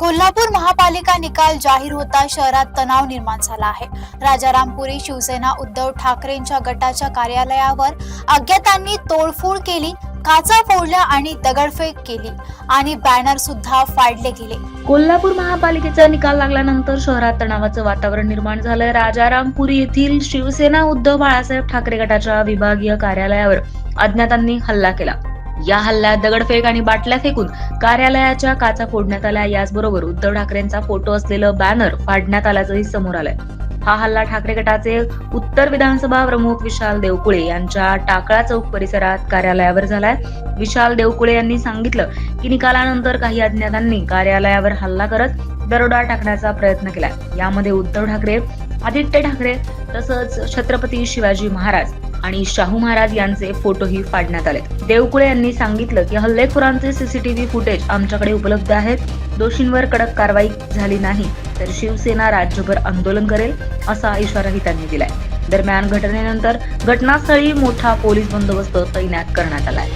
कोल्हापूर महापालिका निकाल जाहीर होता शहरात तणाव निर्माण झाला आहे. राजारामपुरी शिवसेना उद्धव ठाकरेंच्या गटाच्या कार्यालयावर अज्ञातांनी तोडफोड केली काचा फोडल्या आणि दगडफेक केली आणि बॅनर सुद्धा फाडले गेले. कोल्हापूर महापालिकेचा निकाल लागल्यानंतर शहरात तणावाचं वातावरण निर्माण झालंय. राजारामपुरी येथील शिवसेना उद्धव बाळासाहेब ठाकरे गटाच्या विभागीय कार्यालयावर अज्ञातांनी हल्ला केला. या हल्ल्यात दगडफेक आणि बाटल्या फेकून कार्यालयाच्या काचा फोडण्यात आल्या. याचबरोबर उद्धव ठाकरेंचा फोटो असलेलं बॅनर फाडण्यात आल्याचंही समोर आलंय. हा हल्ला ठाकरे गटाचे उत्तर विधानसभा प्रमुख विशाल देवकुळे यांच्या टाकळा चौक परिसरात कार्यालयावर झालाय. विशाल देवकुळे यांनी सांगितलं की निकालानंतर काही अज्ञातांनी कार्यालयावर हल्ला करत दरोडा टाकण्याचा प्रयत्न केलाय. यामध्ये उद्धव ठाकरे आदित्य ठाकरे तसंच छत्रपती शिवाजी महाराज आणि शाहू महाराज यांचे फोटोही फाडण्यात आले देवकुळे यांनी सांगितलं की हल्लेखोरांचे सीसीटीव्ही फुटेज आमच्याकडे उपलब्ध आहेत. दोषींवर कडक कारवाई झाली नाही तर शिवसेना राज्यभर आंदोलन करेल असा इशाराही त्यांनी दिलाय. दरम्यान घटनेनंतर घटनास्थळी मोठा पोलीस बंदोबस्त तैनात करण्यात आलाय.